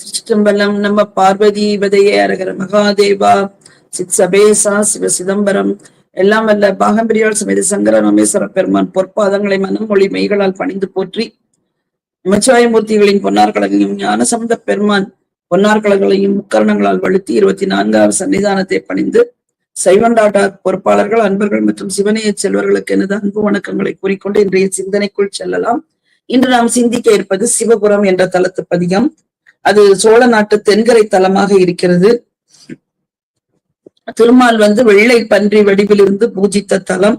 சிற்றம்பலம் நம்ம பார்வதி விதையே அரகர மகாதேவா சித் சபேசா சிவ சிதம்பரம். எல்லாம் வல்ல பாகம்பிரியால் சமேத சங்கர ராமேஸ்வர பெருமான் பொற்பாதங்களை மனம் மொழி மெய்களால் பணிந்து போற்றி. நமச்சிவாயமூர்த்திகளின் பொன்னார்களையும் ஞானசம்பந்த பெருமான் பொன்னார்களங்களையும் முக்கரணங்களால் வழுத்தி இருபத்தி நான்காவது சன்னிதானத்தை பணிந்து சைவண்டாட்டார் பொறுப்பாளர்கள் அன்பர்கள் மற்றும் சிவனைய செல்வர்களுக்கு எனது அன்பு வணக்கங்களை கூறிக்கொண்டு இன்றைய சிந்தனைக்குள் செல்லலாம். இன்று நாம் சிந்திக்க இருப்பது சிவபுரம் என்ற தலத்து பதிகம். அது சோழ நாட்டு தென்கரை தலமாக இருக்கிறது. திருமால் வந்து வெள்ளை பன்றி வடிவிலிருந்து பூஜித்த தலம்.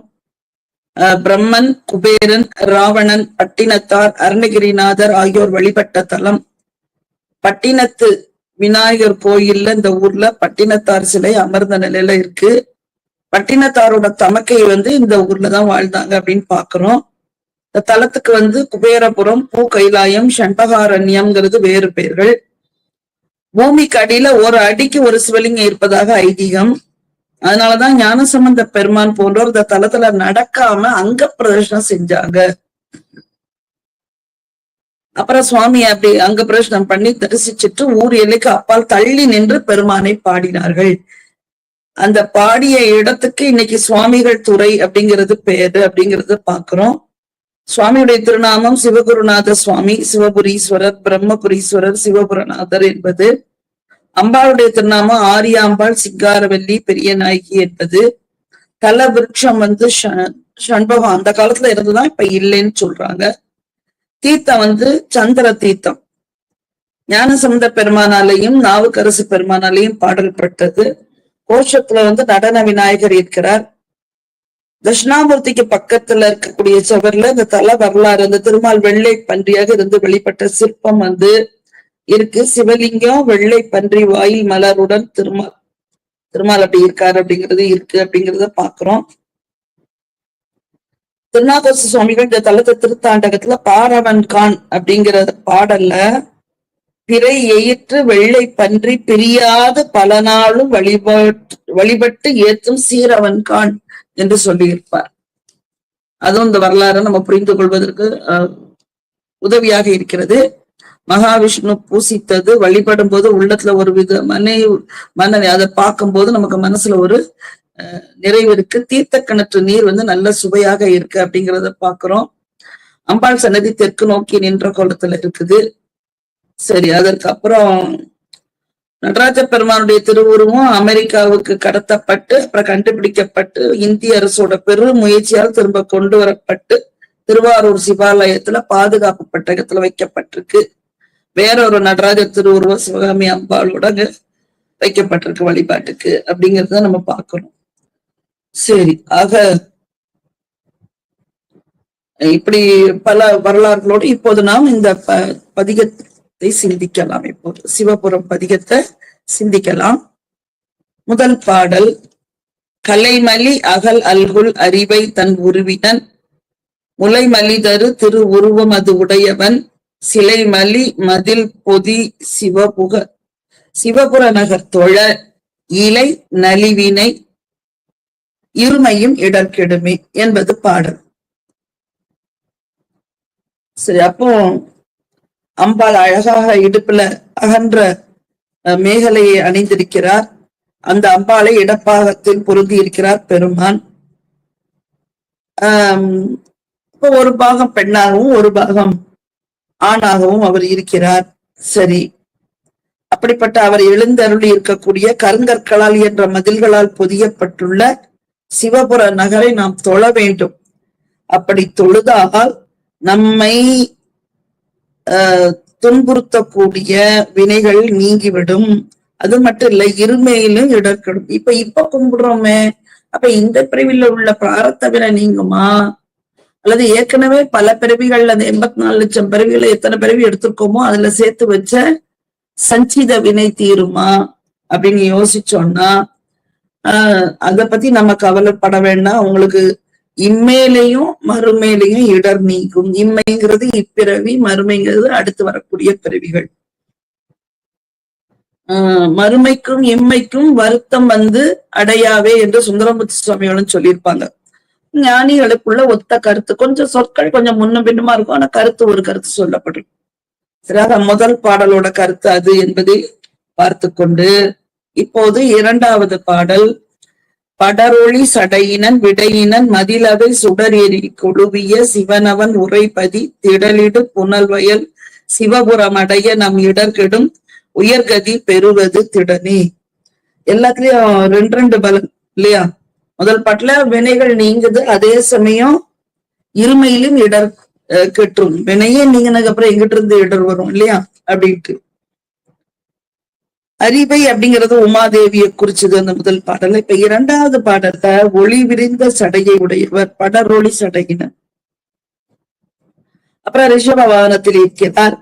பிரம்மன் குபேரன் ராவணன் பட்டினத்தார் அருணகிரிநாதர் ஆகியோர் வழிபட்ட தலம். பட்டினத்து விநாயகர் கோயில்ல இந்த ஊர்ல பட்டினத்தார் சிலை அமர்ந்த நிலையில இருக்கு. பட்டினத்தாரோட தமக்கை வந்து இந்த ஊர்ல தான் வாழ்ந்தாங்க அப்படின்னு பாக்குறோம். இந்த தலத்துக்கு வந்து குபேரபுரம் பூ கைலாயம் சண்டகாரண்யம்ங்கிறது வேறு பெயர்கள். பூமிக்கு அடியில ஒரு அடிக்கு ஒரு சிவலிங்கம் இருப்பதாக ஐதீகம். அதனாலதான் ஞானசம்பந்த பெருமான் போன்றோர் இந்த தலத்துல நடக்காம அங்க பிரதர்ஷனம் செஞ்சாங்க. அப்புறம் சுவாமி அப்படி அங்க பிரதர்ஷனம் பண்ணி தரிசிச்சுட்டு ஊர் எல்லைக்கு அப்பால் தள்ளி நின்று பெருமானை பாடினார்கள். அந்த பாடிய இடத்துக்கு இன்னைக்கு சுவாமிகள் துறை அப்படிங்கிறது பேரு அப்படிங்கறது பாக்குறோம். சுவாமியுடைய திருநாமம் சிவகுருநாத சுவாமி சிவபுரீஸ்வரர் பிரம்மபுரீஸ்வரர் சிவபுரநாதர் என்பது அம்பாளுடைய திருநாமம் ஆரியாம்பாள் சிங்காரவல்லி பெரிய நாயகி என்பது தல விருட்சம் வந்து சண்பகம் அந்த காலத்துல இருந்துதான் இப்ப இல்லைன்னு சொல்றாங்க. தீர்த்தம் வந்து சந்திர தீர்த்தம். ஞானசமுத பெருமானாலையும் நாவுக்கரசு பெருமானாலையும் பாடல் பட்டது கோஷத்துல வந்து நடன விநாயகர் இருக்கிறார். தட்சிணாமூர்த்திக்கு பக்கத்துல இருக்கக்கூடிய சுவர்ல இந்த தல வரலாறு அந்த திருமால் வெள்ளை பன்றியாக இருந்து வெளிப்பட்ட சிற்பம் வந்து இருக்கு. சிவலிங்கம் வெள்ளை பன்றி வாயில் மலருடன் திருமால் திருமால் அப்படி இருக்காரு அப்படிங்கிறது இருக்கு அப்படிங்கிறத பாக்குறோம். திருநாகோச சுவாமிகள் இந்த தலத்தை திருத்தாண்டகத்துல பாரவன் கான் அப்படிங்கிற பாடல்ல பிறை எயிற்று வெள்ளை பன்றி பிரியாது பல நாளும் வழிபாட்டு வழிபட்டு ஏற்றும் சீரவன் கான். என்று சொல்லியிருப்பார். அதுவும் இந்த வரலாறு நம்ம புரிந்து கொள்வதற்கு உதவியாக இருக்கிறது. மகாவிஷ்ணு பூசித்தது வழிபடும் போது உள்ளத்துல ஒரு வித மனை மன அதை பார்க்கும் போது நமக்கு மனசுல ஒரு நிறைவு இருக்கு. தீர்த்த கிணற்று நீர் வந்து நல்ல சுவையாக இருக்கு அப்படிங்கிறத பாக்குறோம் அம்பாள் சன்னதி தெற்கு நோக்கி நின்ற கோலத்துல இருக்குது. சரி அதற்கு அப்புறம் நடராஜ பெருமானுடைய திருவுருவம் அமெரிக்காவுக்கு கடத்தப்பட்டு அப்புறம் கண்டுபிடிக்கப்பட்டு இந்திய அரசோட பெரும் முயற்சியால் திரும்ப கொண்டு வரப்பட்டு திருவாரூர் சிவாலயத்துல பாதுகாப்பு பட்டகத்துல வைக்கப்பட்டிருக்கு. வேற ஒரு நடராஜ திருவுருவம் சிவகாமி அம்பாளோட வைக்கப்பட்டிருக்கு வழிபாட்டுக்கு அப்படிங்கறத நம்ம பார்க்கணும். சரி ஆக இப்படி பல வரலாறுகளோடு இப்போது நாம் இந்த ப பதிகத்தை சிந்திக்கலாம் இப்போது. சிவபுரம் பதிகத்தை சிந்திக்கலாம். முதல் பாடல் கலைமலி அகல் அல்குல் அறிவை தன் உருவினன். முலை மலிதரு திரு உருவம் அது உடையவன். சிலை மலி மதில் பொதி சிவபுக சிவபுர நகர் தொழ இலை நலிவினை இருமையும் இடர்கெடுமே என்பது பாடல். சரி அப்போ அம்பாள் அழகாக இடுப்புல அகன்ற மேகலையை அணிந்திருக்கிறார். அந்த அம்பாளை இடப்பாகத்தில் பொருந்தி இருக்கிறார் பெருமான். ஆஹ் இப்போ ஒரு பாகம் பெண்ணாகவும் ஒரு பாகம் ஆணாகவும் அவர் இருக்கிறார். சரி. அப்படிப்பட்ட அவர் எழுந்தருளி இருக்கக்கூடிய கருங்கற்களால் என்ற மதில்களால் பொதியப்பட்டுள்ள சிவபுர நகரை நாம் தொழ வேண்டும். அப்படி தொழுதால் நம்மை துன்புறுத்தக்கூடிய வினைகள் நீங்கிவிடும். அது மட்டும் இல்ல இருமையிலும் இடர்கடும். இப்ப இப்ப கும்பிடுறோமே அப்ப இந்த பிரிவில் உள்ள பிராரத்த வினை நீங்குமா? அல்லது ஏற்கனவே பல பிறவிகள் அந்த எண்பத்தி நாலு லட்சம் பிறவிகளை எத்தனை பிறவி எடுத்திருக்கோமோ அதுல சேர்த்து வச்ச சஞ்சித வினை தீருமா? அப்படின்னு யோசிச்சோம்னா ஆஹ் அத பத்தி நம்ம கவலைப்பட வேண்டாம். உங்களுக்கு இம்மேலையும் மறுமேலையும் இடர் நீங்கும். இம்மைங்கிறது இப்பிறவி மறுமைங்கிறது அடுத்து வரக்கூடிய பிறவிகள். ஆஹ் மறுமைக்கும் இம்மைக்கும் வருத்தம் வந்து அடையாவே என்று சுந்தரமுத்து சுவாமிகளும் சொல்லியிருப்பாங்க. ஞானிகளுக்குள்ள ஒத்த கருத்து. கொஞ்சம் சொற்கள் கொஞ்சம் முன்ன பின்னமா இருக்கும். ஆனா கருத்து ஒரு கருத்து சொல்லப்படும். சரியாக முதல் பாடலோட கருத்து அது என்பதை பார்த்து கொண்டு இப்போது இரண்டாவது பாடல் படரொளி சடையினன் விடையினன் மதிலவை சுடர் எரி கொழுவிய சிவனவன் உரைபதி திடலிடு புனல்வயல் சிவபுரமடைய நம் இடர்கெடும் உயர்கதி பெறுவது திடனே. எல்லாத்துலயும் ரெண்டு ரெண்டு பலன் இல்லையா? முதல் பாட்டுல வினைகள் நீங்குது அதே சமயம் இருமையிலும் இடர் அஹ், கெட்டும் வினையே நீங்கினதுக்கு அப்புறம் எங்கிட்ட இருந்து இடர் வரும் இல்லையா? அப்படின்ட்டு. அறிவை அப்படிங்கிறது உமாதேவியை குறிச்சது அந்த முதல் பாடல். இப்ப இரண்டாவது பாடல்ல ஒளி விரிந்த சடையை உடையவர் படரொளி சடையினர் அப்புறம் ரிஷப வாகனத்தில் இருக்கிறார்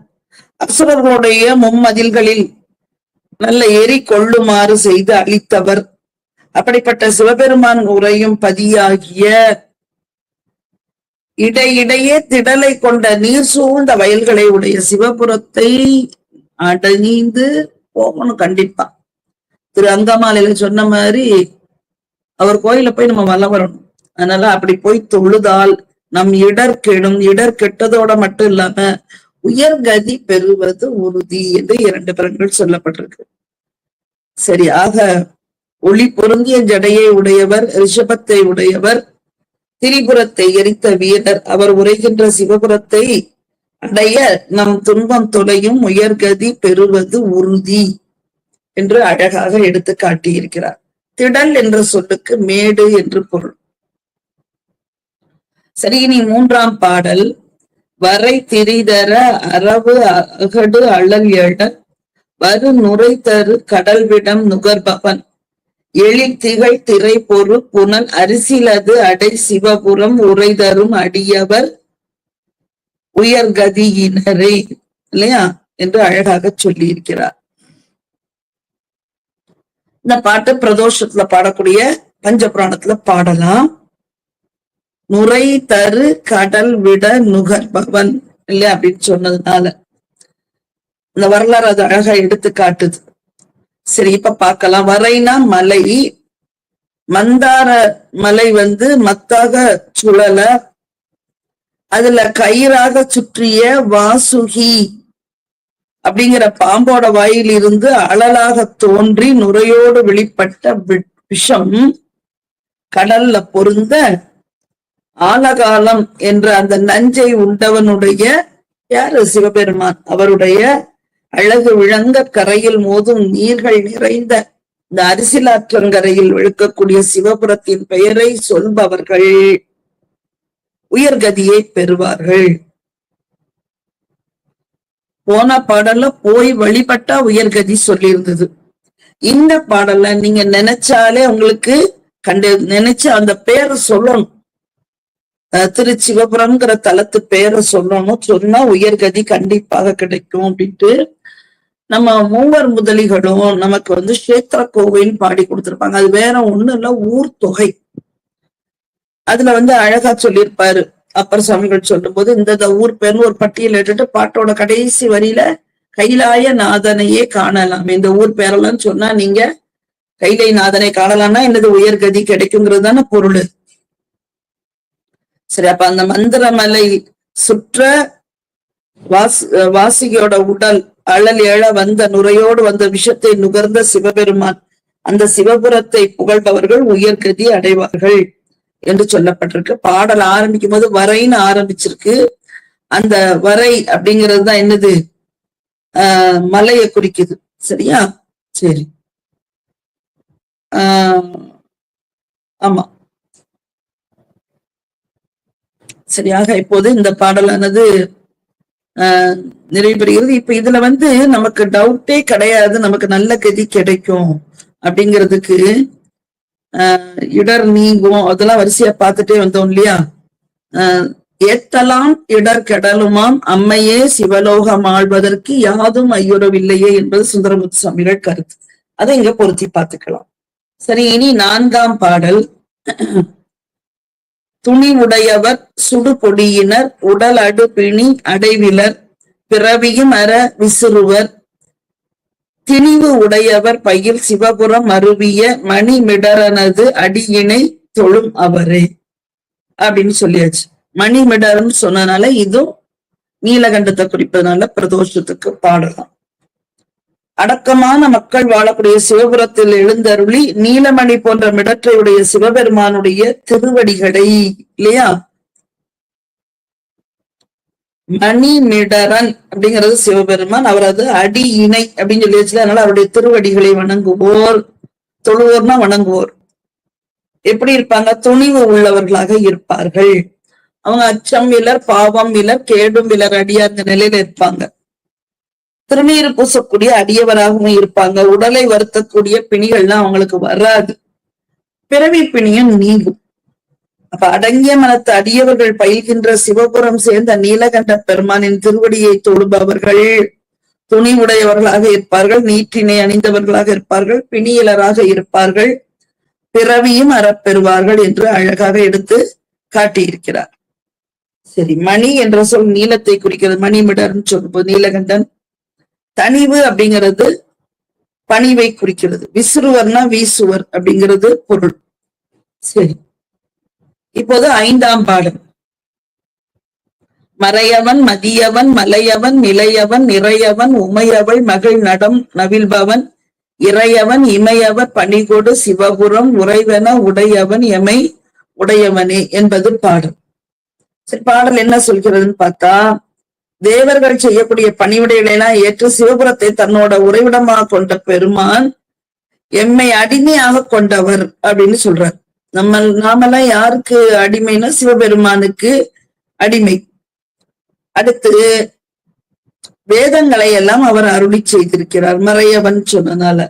அசுரர்களுடைய மும்மதில்களில் நல்ல எரி கொள்ளுமாறு செய்து அளித்தவர். அப்படிப்பட்ட சிவபெருமான் உரையும் பதியாகிய இடையிடையே திடலை கொண்ட நீர் சூழ்ந்த வயல்களை உடைய சிவபுரத்தை அடைந்து போகணும் கண்டிப்பா. திரு அங்கமாலையில சொன்ன மாதிரி அவர் கோயில போய் நம்ம வல்ல வரணும். அதனால அப்படி போய் தொழுதால் நம் இடர் கெடும். இடர் கெட்டதோட மட்டும் இல்லாம உயர்கதி பெறுவது உறுதி என்று இரண்டு பிறங்கள் சொல்லப்பட்டிருக்கு. சரி ஆக ஒளி பொருந்திய ஜடையை உடையவர் ரிஷபத்தை உடையவர் திரிபுரத்தை எரித்த வீரர் அவர் உரைகின்ற சிவபுரத்தை அடைய நம் துன்பம் தொலையும் உயர்கதி பெறுவது உறுதி என்று அழகாக எடுத்து காட்டியிருக்கிறார். திடல் என்ற சொல்லுக்கு மேடு என்று பொருள். சரி இனி மூன்றாம் பாடல். வரை திரிதர அரவு அகடு அழல் எழ வரு நுரை தரு கடல்விடம் நுகர்பவன். எழில் திகழ் திரை பொரு புனல் அரிசிலது அடை சிவபுரம் உரை தரும் அடியவர் உயர்கதியினரே இல்லையா? என்று அழகாக சொல்லி இருக்கிறார் இந்த பாட்டு பிரதோஷத்துல பாடக்கூடிய பஞ்சபுராணத்துல பாடலாம். நுரை தரு கடல் விட நுகர்பவன் இல்லையா? அப்படின்னு சொன்னதுனால. இந்த வரலாறு அது அழகா எடுத்து காட்டுது. சரி இப்ப பார்க்கலாம். வரைனா மலை மந்தார மலை வந்து மத்தாக சுழல அதுல கயிறாக சுற்றிய வாசுகி அப்படிங்கிற பாம்போட வாயிலிருந்து அழலாக தோன்றி நுரையோடு வெளிப்பட்ட விஷம் கடல்ல பொருந்த ஆலகாலம் என்ற அந்த நஞ்சை உண்டவனுடைய யாரு? சிவபெருமான். அவருடைய அழகு விளங்க கரையில் மோதும் நீர்கள் நிறைந்த இந்த அரிசிலாற்றங்கரையில் விழுக்கக்கூடிய சிவபுரத்தின் பெயரை சொல்பவர்கள். உயர்கதியை பெறுவார்கள். போன பாடல்ல போய் வழிபட்டா உயர்கதி சொல்லியிருந்தது. இந்த பாடல்ல நீங்க நினைச்சாலே உங்களுக்கு கண்டு நினைச்சு அந்த பேரை சொல்லணும். அஹ் திரு சிவபுரம்ங்கிற தலத்து பேரை சொல்லணும். சொன்னா உயர்கதி கண்டிப்பாக கிடைக்கும் அப்படின்ட்டு நம்ம மூவர் முதலிகளும் நமக்கு வந்து கஷேத்திர கோவைன்னு பாடி கொடுத்திருப்பாங்க. அது வேற ஒண்ணும் இல்ல ஊர் தொகை. அதுல வந்து அழகா சொல்லியிருப்பாரு. அப்பர் சுவாமிகள் சொல்லும்போது இந்த இந்த ஊர் பேர்னு ஒரு பட்டியல் இட்டுட்டு பாட்டோட கடைசி வரியில கைலாய நாதனையே காணலாம். இந்த ஊர் பேரெல்லாம் சொன்னா நீங்க கைலை நாதனை காணலாம்னா என்னது உயர்கதி கிடைக்குங்கிறது தானே பொருள். சரி அப்ப அந்த மந்திரமலை சுற்ற வாஸ் வாசிகையோட உடல் அழல் எழ வந்த நுரையோடு வந்த விஷத்தை நுகர்ந்த சிவபெருமான் அந்த சிவபுரத்தை புகழ்பவர்கள் உயர்கதி அடைவார்கள். என்று சொல்லப்பட்டிருக்கு. பாடல் ஆரம்பிக்கும் போது வரைன்னு ஆரம்பிச்சிருக்கு. அந்த வரை அப்படிங்கிறது தான் என்னது? ஆஹ் மலையை குறிக்குது. சரியா? சரி. ஆஹ் ஆமா. சரியாக இப்போது இந்த பாடலானது ஆஹ் நிறைவு பெறுகிறது இப்ப இதுல வந்து நமக்கு டவுட்டே கிடையாது. நமக்கு நல்ல கதி கிடைக்கும் அப்படிங்கிறதுக்கு இடர் நீங்கும். அதெல்லாம் வரிசையா பார்த்துட்டே வந்தோம் இல்லையா? ஆஹ் ஏத்தலாம் இடர் கெடலுமாம். அம்மையே சிவலோகம் ஆள்வதற்கு யாதும் ஐயுறவில்லையே என்பது சுந்தரமுத்து சுவாமிகள் கருத்து. அதை இங்க பொருத்தி பார்த்துக்கலாம். சரி இனி நான்காம் பாடல். துணி உடையவர் உடல் அடுபிணி அடைவிலர் பிறவியும் அற விசிறுவர் திணிவு உடையவர் பயில் சிவபுரம் அருவிய மணிமிடரனது அடியினை தொழும் அவரே. அப்படின்னு சொல்லியாச்சு. மணிமிடர்னு சொன்னனால இதுவும் நீலகண்டத்தை குறிப்பதனால பிரதோஷத்துக்கு பாடலாம். அடக்கமான மக்கள் வாழக்கூடிய சிவபுரத்தில் எழுந்தருளி நீலமணி போன்ற மிடற்றையுடைய சிவபெருமானுடைய திருவடிகளை இல்லையா? மணிமிடரன் அப்படிங்கிறது சிவபெருமான். அவரது அடி இணை அப்படின்னு சொல்லி வச்சுல அதனால அவருடைய திருவடிகளை வணங்குவோர் தொழுவோர்னா வணங்குவோர். எப்படி இருப்பாங்க? துணிவு உள்ளவர்களாக இருப்பார்கள். அவங்க அச்சம் இலர் பாவம் இலர் கேடும் இலர் அடியார்ந்த நிலையில இருப்பாங்க. திருநீர் பூசக்கூடிய அடியவராகவும் இருப்பாங்க. உடலை வருத்தக்கூடிய பிணிகள்லாம் அவங்களுக்கு வராது. பிறவி பிணியும் நீங்கும். அப்ப அடங்கிய மனத்து அடியவர்கள் பயில்கின்ற சிவபுரம் சேர்ந்த நீலகண்ட பெருமானின் திருவடியை தொழுபவர்கள் துணி உடையவர்களாக இருப்பார்கள் நீற்றினை அணிந்தவர்களாக இருப்பார்கள் பிணியலராக இருப்பார்கள் பிறவியும் அறப்பெறுவார்கள் என்று அழகாக எடுத்து காட்டியிருக்கிறார். சரி மணி என்ற சொல் நீளத்தை குறிக்கிறது. மணிமிடர்னு சொல்லும்போது நீலகண்டன். தனிவு அப்படிங்கிறது பணிவை குறிக்கிறது. விசுறுவர்னா வீசுவர் அப்படிங்கிறது பொருள். சரி. இப்போது ஐந்தாம் பாடல். மறையவன் மதியவன் மலையவன் நிலையவன் நிறையவன் உமையவள் மகள் நடம் நவில்பவன் இறையவன் இமையவர் பணிகொடு சிவபுரம் உறைவன உடையவன் எமை உடையவனே என்பது பாடல். சரி பாடல் என்ன சொல்கிறதுன்னு பார்த்தா தேவர்கள் செய்யக்கூடிய பணிவிடைகளை எல்லாம் ஏற்று சிவபுரத்தை தன்னோட உறைவிடமாக கொண்ட பெருமான் எம்மை அடிமையாக கொண்டவர் அப்படின்னு சொல்றார். நம்ம நாமெல்லாம் யாருக்கு அடிமைன்னா சிவபெருமானுக்கு அடிமை. அடுத்து வேதங்களை எல்லாம் அவர் அருளி செய்திருக்கிறார் மறையவன் சொன்னனால.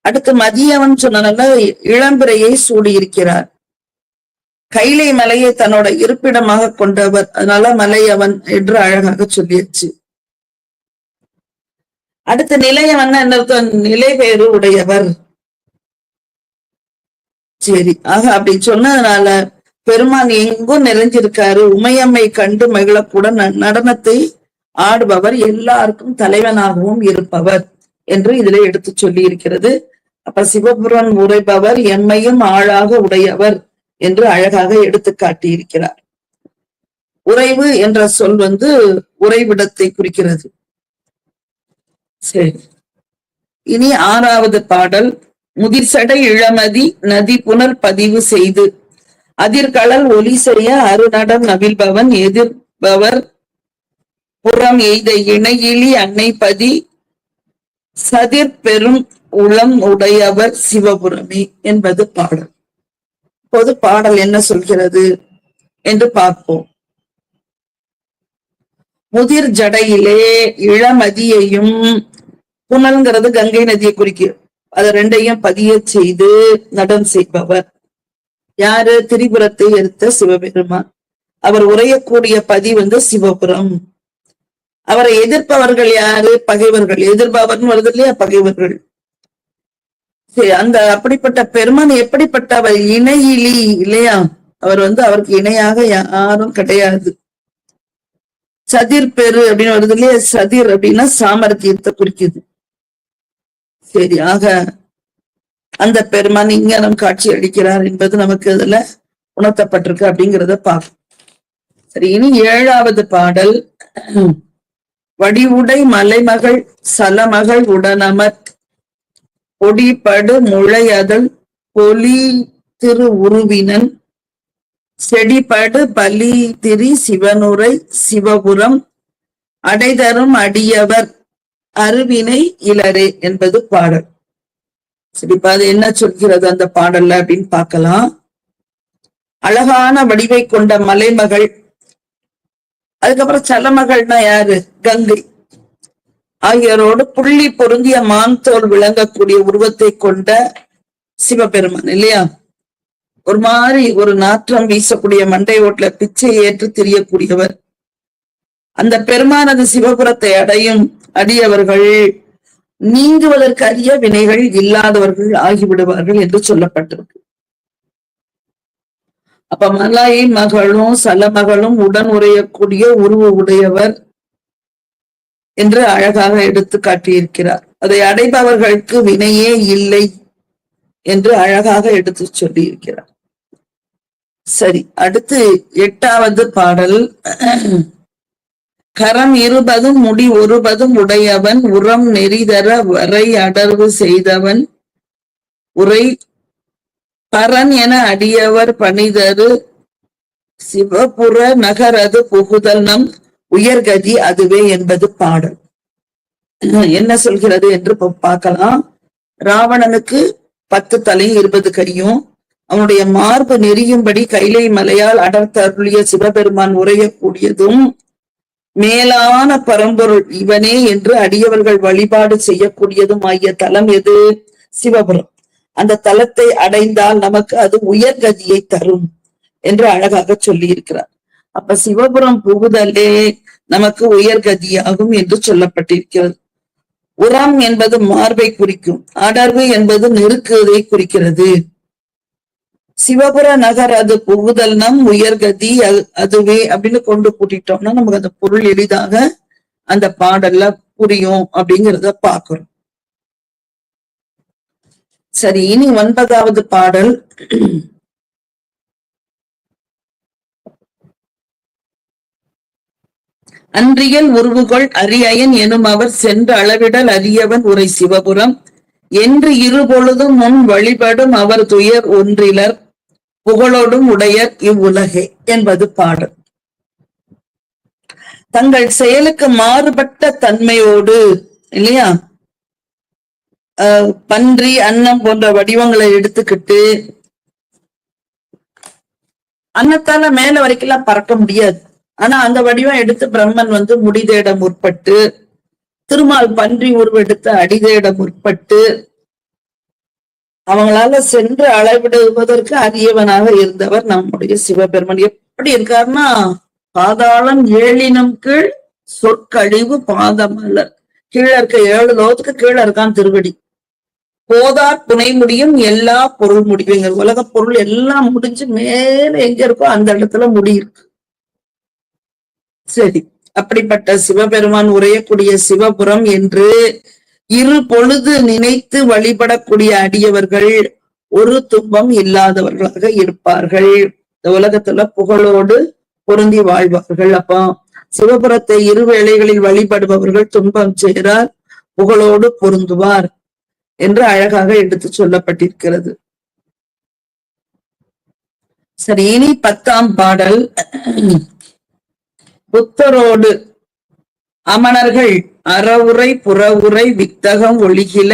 அடுத்து மதியவன் சொன்னனால இளம்பிறையை சூடியிருக்கிறார். கைலை மலையை தன்னோட இருப்பிடமாக கொண்டவர் அதனால மலையவன் என்று அழகாக சொல்லியாச்சு. அடுத்து நிலையவன் என்ன நிலை பேரு உடையவர். சரி. ஆக அப்படி சொன்னதுனால பெருமான் எங்கும் நிறைஞ்சிருக்காரு. உமையம்மை கண்டு மகிழக்கூட நடனத்தை ஆடுபவர் எல்லாருக்கும் தலைவனாகவும் இருப்பவர் என்று இதுல எடுத்து சொல்லி இருக்கிறது அப்ப சிவபுரன் உரைபவர் எம்மையும் ஆளாக உடையவர் என்று அழகாக எடுத்து காட்டியிருக்கிறார். உறைவு என்ற சொல் வந்து உறைவிடத்தை குறிக்கிறது. சரி. இனி ஆறாவது பாடல். முதிர்சடை இளமதி நதி புனர் பதிவு செய்து அதிர்கடல் ஒலி செய்ய அருநடம் நவிழ்பவன் எதிர்பவர் புறம் எய்த இணையிலி அன்னை பதி சதிர் பெரும் உளம் உடையவர் சிவபுரமே என்பது பாடல். பொது பாடல் என்ன சொல்கிறது என்று பார்ப்போம். முதிர் ஜடையிலே இளமதியையும் புனல்ங்கிறது கங்கை நதியை குறிக்கிறது. அது ரெண்டையும் பதிய செய்து நடம் செய்பவர். யாரு? திரிபுரத்தை எடுத்த சிவபெருமான். அவர் உரையக்கூடிய பதி வந்து சிவபுரம். அவரை எதிர்ப்பவர்கள் யாரு? பகைவர்கள். எதிர்ப்பவர்னு வருது இல்லையா? பகைவர்கள். சரி அந்த அப்படிப்பட்ட பெருமான் எப்படிப்பட்ட அவர் இணையிலி இல்லையா? அவர் வந்து அவருக்கு இணையாக யாரும் கிடையாது. சதிர் பெரு அப்படின்னு வருது இல்லையா? சதிர் அப்படின்னா சாமர்த்தியத்தை குறிக்குது. சரி ஆக அந்த பெருமான் இங்கனம் காட்சி அளிக்கிறார் என்பது நமக்கு இதுல உணர்த்தப்பட்டிருக்கு அப்படிங்கிறத பார்க்கும் சரி இனி ஏழாவது பாடல். வடிவுடை மலைமகள் சலமகள் உடனமர். பொடிபடு முளையதல் பொலி திரு உருவினன். செடிபடு பலி திரி சிவனுரை சிவபுரம். அடைதரும் அடியவர். அருவினை இளரே என்பது பாடல். சரி இப்ப அது என்ன சொல்கிறது அந்த பாடல்ல அப்படின்னு பார்க்கலாம். அழகான வடிவை கொண்ட மலைமகள். அதுக்கப்புறம் சலமகள்னா யாரு? கங்கை. ஆகியோரோடு புள்ளி பொருந்திய மான் தோல் விளங்கக்கூடிய உருவத்தை கொண்ட சிவபெருமான் இல்லையா? ஒரு மாதிரி ஒரு நாற்றம் வீசக்கூடிய மண்டை ஓட்டுல பிச்சை ஏற்று திரியக்கூடியவர். அந்த பெருமானது சிவபுரத்தை அடையும் அடியவர்கள் நீங்குவதற்கு அரிய வினைகள் இல்லாதவர்கள் ஆகிவிடுவார்கள் என்று சொல்லப்பட்டிருக்கு. அப்ப மலாய் மகளும் சலமகளும் உடன் உரையக்கூடிய உருவ உடையவர் என்று அழகாக எடுத்து காட்டியிருக்கிறார். அதை அடைபவர்களுக்கு வினையே இல்லை என்று அழகாக எடுத்து சொல்லியிருக்கிறார். சரி அடுத்து எட்டாவது பாடல். கரம் இருபதும் முடி ஒருபதும் உடையவன் உரம் நெறிதர வரை அடர்வு செய்தவன். உரை பரன் என அடியவர் பணிதரு சிவபுர நகரது புகுதல் நம் உயர்கதி அதுவே என்பது பாடல். என்ன சொல்கிறது என்று பார்க்கலாம். ராவணனுக்கு பத்து தலையும் இருபது கையும். அவனுடைய மார்பு நெறியும்படி கைலை மலையால் அடர்த்தருளிய சிவபெருமான் உரையக்கூடியதும் மேலான பரம்பொருள் இவனே என்று அடியவர்கள் வழிபாடு செய்யக்கூடியதும் ஆகிய தலம் எது? சிவபுரம். அந்த தலத்தை அடைந்தால் நமக்கு அது உயர்கதியை தரும் என்று அழகாக சொல்லி இருக்கிறார் அப்ப சிவபுரம் புகுதலே நமக்கு உயர்கதியாகும் என்று சொல்லப்பட்டிருக்கிறது. உரம் என்பது மார்பை குறிக்கும் அடர்வு என்பது நெருக்குவதை குறிக்கிறது. சிவபுர நகர் அது புகுதல் நம் உயர்கதி அதுவே அப்படின்னு கொண்டு கூட்டிட்டோம்னா நமக்கு அந்த பொருள் எளிதாக அந்த பாடல்ல புரியும் அப்படிங்கிறத பாக்குறோம் சரி இனி ஒன்பதாவது பாடல். அன்றியல் உருவுகொள் அரியயன் எனும் அவர் சென்ற அளவிடல் அரியவன் உரை சிவபுரம். என்று இருபொழுதும் முன் வழிபடும் அவர் துயர் ஒன்றிலர். புகழோடும் உடைய இவ்வுலகே என்பது பாடல். தங்கள் செயலுக்கு மாறுபட்ட தன்மையோடு இல்லையா? பன்றி அன்னம் போன்ற வடிவங்களை எடுத்துக்கிட்டு அன்னத்தால மேல வரைக்கும் பறக்க முடியாது. ஆனா அந்த வடிவம் எடுத்து பிரம்மன் வந்து முடிதேட முற்பட்டு திருமால் பன்றி உருவெடுத்து அடிதேட முற்பட்டு அவங்களால சென்று அளவிடுவதற்கு அரியவனாக இருந்தவர் நம்முடைய சிவபெருமன். எப்படி இருக்காருன்னா பாதாளம் ஏழினம் கீழ் சொற்கழிவு பாதமலர். கீழே இருக்க ஏழு லோகத்துக்கு கீழே இருக்கான் திருவடி. போதார் துணை முடியும் எல்லா பொருள் முடியும். உலக பொருள் எல்லாம் முடிஞ்சு மேல எங்க இருக்கோ அந்த இடத்துல முடியிருக்கு சரி அப்படிப்பட்ட சிவபெருமான் உரையக்கூடிய சிவபுரம் என்று இரு பொழுது நினைத்து வழிபடக்கூடிய அடியவர்கள் ஒரு துன்பம் இல்லாதவர்களாக இருப்பார்கள். இந்த உலகத்துல புகழோடு பொருந்தி வாழ்வார்கள். அப்போ சிவபுரத்தை இரு வேளைகளில் வழிபடுபவர்கள் துன்பம் செய்கிறார் புகழோடு பொருந்துவார் என்று அழகாக எடுத்து சொல்லப்பட்டிருக்கிறது. சரி இனி பத்தாம் பாடல். புத்தரோடு அமணர்கள் அறவுரை புறவுரை வித்தகம் ஒளிகில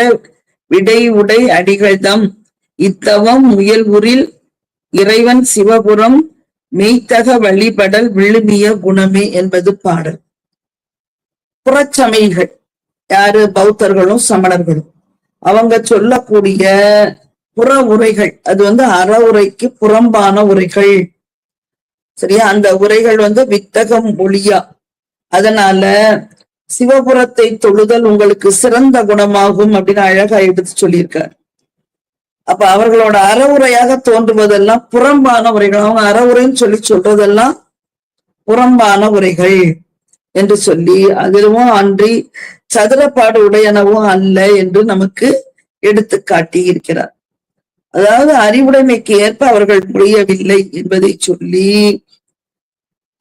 விடை உடை அடிகள்தம். இத்தவம் முயல்வுரில் இறைவன் சிவபுரம் மெய்த்தக வழிபடல் விழுமிய குணமே என்பது பாடல். புறச்சமைகள். யாரு? பௌத்தர்களும் சமணர்களும். அவங்க சொல்லக்கூடிய புற உரைகள் அது வந்து அற உரைக்கு புறம்பான உரைகள். சரியா? அந்த உரைகள் வந்து வித்தகம் ஒளியா அதனால சிவபுரத்தை தொழுதல் உங்களுக்கு சிறந்த குணமாகும் அப்படின்னு அழகா எடுத்து சொல்லியிருக்காரு. அப்ப அவர்களோட அறவுரையாக தோன்றுவதெல்லாம் புறம்பான உரைகள். அவங்க அறவுரைன்னு சொல்லி சொல்றதெல்லாம் புறம்பான உரைகள் என்று சொல்லி அதிலும் அன்றி சதுரப்பாடு உடையனவும் அல்ல என்று நமக்கு எடுத்து காட்டி இருக்கிறார். அதாவது அறிவுடைமைக்கு ஏற்ப அவர்கள் முடியவில்லை என்பதை சொல்லி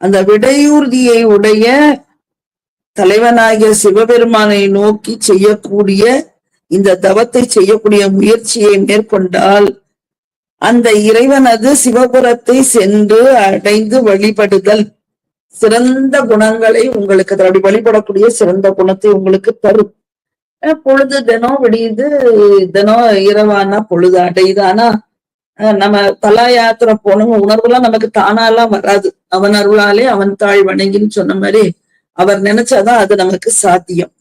அந்த விடையூர்தியை உடைய தலைவனாகிய சிவபெருமானை நோக்கி செய்யக்கூடிய இந்த தவத்தை செய்யக்கூடிய முயற்சியை மேற்கொண்டால் அந்த இறைவனது சிவபுரத்தை சென்று அடைந்து வழிபடுதல். சிறந்த குணங்களை உங்களுக்கு அப்படி வழிபடக்கூடிய சிறந்த குணத்தை உங்களுக்கு தரும். பொழுது தினம் விடியுது தினம் இரவானா பொழுது அடையுது. ஆனா நம்ம தலா யாத்திரை போனவங்க உணர்வுலாம் நமக்கு தானாலாம் வராது. அவன் அருளாலே அவன் தாழ் வணங்கின்னு சொன்ன மாதிரி அவர் நினைச்சாதான் அது நமக்கு சாத்தியம்.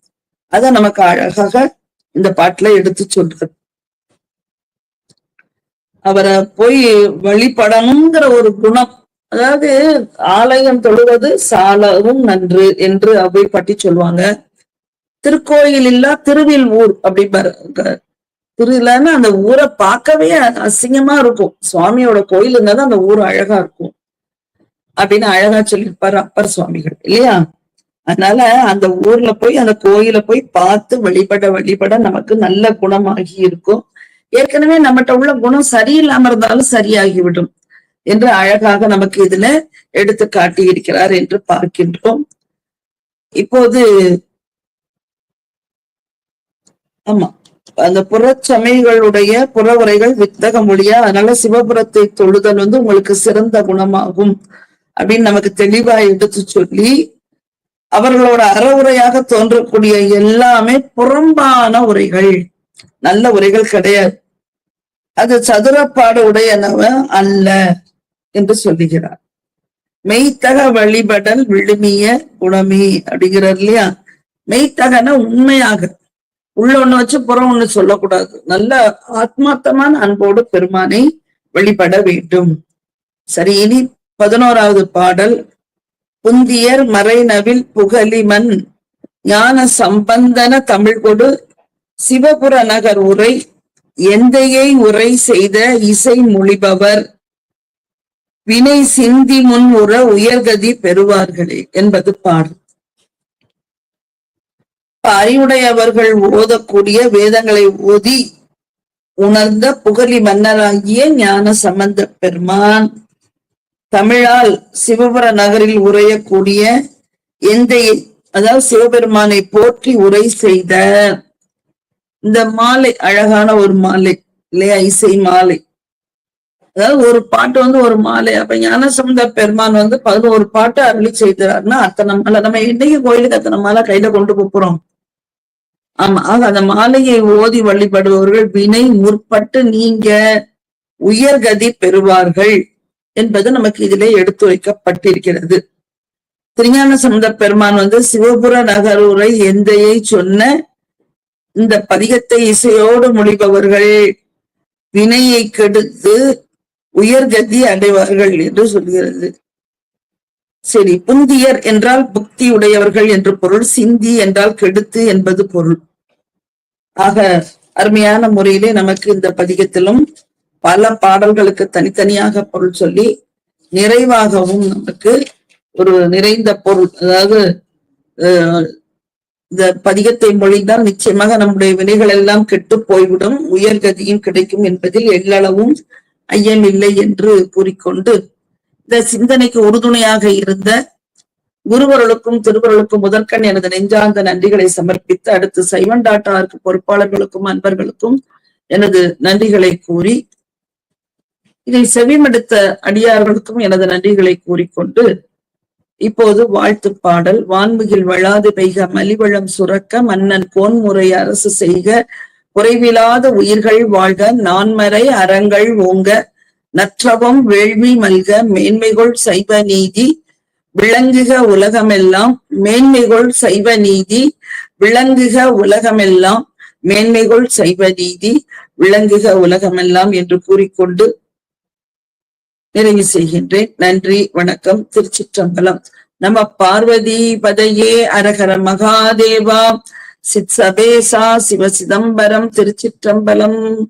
அத நமக்கு அழகாக இந்த பாட்டுல எடுத்து சொல்றது. அவரை போய் வழிபடணுங்கிற ஒரு குணம் அதாவது ஆலயம் தொழுவது சாலவும் நன்று என்று அவை பட்டி சொல்லுவாங்க. திருக்கோயில் இல்லா திருவில் ஊர் அப்படிம்பாரு. திரு அந்த ஊரை பார்க்கவே அசிங்கமா இருக்கும். சுவாமியோட கோயில் இருந்தாதான் அந்த ஊர் அழகா இருக்கும். அப்படின்னு அழகா சொல்லியிருப்பாரு அப்பர் சுவாமிகள் இல்லையா? அதனால அந்த ஊர்ல போய் அந்த கோயில போய் பார்த்து வழிபட வழிபட நமக்கு நல்ல குணமாகி இருக்கும். ஏற்கனவே நம்மகிட்ட உள்ள குணம் சரியில்லாம இருந்தாலும் சரியாகிவிடும் என்று அழகாக நமக்கு இதுல எடுத்து காட்டி இருக்கிறார் என்று பார்க்கின்றோம். இப்போது ஆமா அந்த புறச்சமைகளுடைய புறவுரைகள் வித்தக மொழியா அதனால சிவபுரத்தை தொழுதல் வந்து உங்களுக்கு சிறந்த குணமாகும் அப்படின்னு நமக்கு தெளிவா எடுத்து சொல்லி அவர்களோட அறவுரையாக தோன்றக்கூடிய எல்லாமே புறம்பான உரைகள். நல்ல உரைகள் கிடையாது. அது சதுரப்பாடு உடையனவ அல்ல என்று சொல்லுகிறார். மெய்த்தக வழிபடல் விழுமிய குணமே அப்படிங்கிறார் இல்லையா? மெய்த்தகன உண்மையாக. உள்ள ஒண்ணு வச்சு புறம் ஒண்ணு சொல்லக்கூடாது. நல்ல ஆத்மார்த்தமான அன்போடு பெருமானை வழிபட வேண்டும். சரி இனி பதினோராவது பாடல். புந்தியர் மறைநவில் புகலிமன் ஞான சம்பந்தன தமிழ் கொடு சிவபுர நகர் உரை எந்தையை உரை செய்த இசை மொழிபவர். வினை சிந்தி முன் உற உயர்கதி பெறுவார்களே என்பது பாடல். அறிவுடையவர்கள் ஓதக்கூடிய வேதங்களை ஓதி உணர்ந்த புகழி மன்னராகிய ஞான சம்பந்த பெருமான் தமிழால் சிவபுர நகரில் உரையக்கூடிய எந்த அதாவது சிவபெருமானை போற்றி உரை செய்த இந்த மாலை அழகான ஒரு மாலை இல்லையா? இசை மாலை. அதாவது ஒரு பாட்டு வந்து ஒரு மாலை. அப்ப ஞானசம்பந்த பெருமான் வந்து பதினோரு பாட்டு அருளி செய்தார்னா அத்தனை மாலை நம்ம இன்னைக்கு கோயிலுக்கு அத்தனை மாலை கையில கொண்டு போறோம். ஆமா ஆக அந்த மாலையை ஓதி வழிபடுபவர்கள் வினை முற்பட்டு நீங்க உயர்கதி பெறுவார்கள். என்பது நமக்கு இதிலே எடுத்து வைக்கப்பட்டிருக்கிறது. திருஞான சம்பந்த பெருமான் வந்து சிவபுர நகரூரை எந்தையை சொன்ன இந்த பதிகத்தை இசையோடு முடிபவர்கள் வினையை கெடுத்து உயர்கதி அடைவார்கள் என்று சொல்கிறது. சரி புந்தியர் என்றால் புக்தி உடையவர்கள் என்று பொருள் சிந்தி என்றால் கெடுத்து என்பது பொருள். ஆக அருமையான முறையிலே நமக்கு இந்த பதிகத்திலும் பல பாடல்களுக்கு தனித்தனியாக பொருள் சொல்லி நிறைவாகவும் நமக்கு ஒரு நிறைந்த பொருள். அதாவது இந்த பதிகத்தை மொழிந்தால் நிச்சயமாக நம்முடைய வினைகள் எல்லாம் கெட்டு போய்விடும். உயர்கதியும் கிடைக்கும் என்பதில் எல்லளவும் ஐயம் இல்லை என்று கூறிக்கொண்டு இந்த சிந்தனைக்கு உறுதுணையாக இருந்த குருவர்களுக்கும் திருவருளுக்கும் முதற்கண் எனது நெஞ்சார்ந்த நன்றிகளை சமர்ப்பித்து அடுத்து சைவன் டாட்டாருக்கு பொறுப்பாளர்களுக்கும் அன்பர்களுக்கும் எனது நன்றிகளை கூறி இதை செவிமடுத்த அடியார்களுக்கும் எனது நன்றிகளை கூறிக்கொண்டு இப்போது வாழ்த்து பாடல் வான்முகில் வளாது பெய்க மலிவளம் சுரக்க மன்னன் கோன்முறை அரசு செய்க குறைவில்லாத உயிர்கள் வாழ்க நான்மறை அறங்கள் ஓங்க நற்றவம் வேள்வி மல்க மேன்மைகொள் சைவ நீதி விளங்குக உலகமெல்லாம் மேன்மைகொள் சைவ நீதி விளங்குக உலகமெல்லாம் மேன்மைகொள் சைவ நீதி விளங்குக உலகமெல்லாம் என்று கூறிக்கொண்டு நிறைவு செய்கின்றேன். நன்றி வணக்கம். திருச்சிற்றம்பலம். நம பார்வதி பதையே அரகர மகாதேவா. சித் சபேசா சிவ சிதம்பரம் திருச்சிற்றம்பலம்.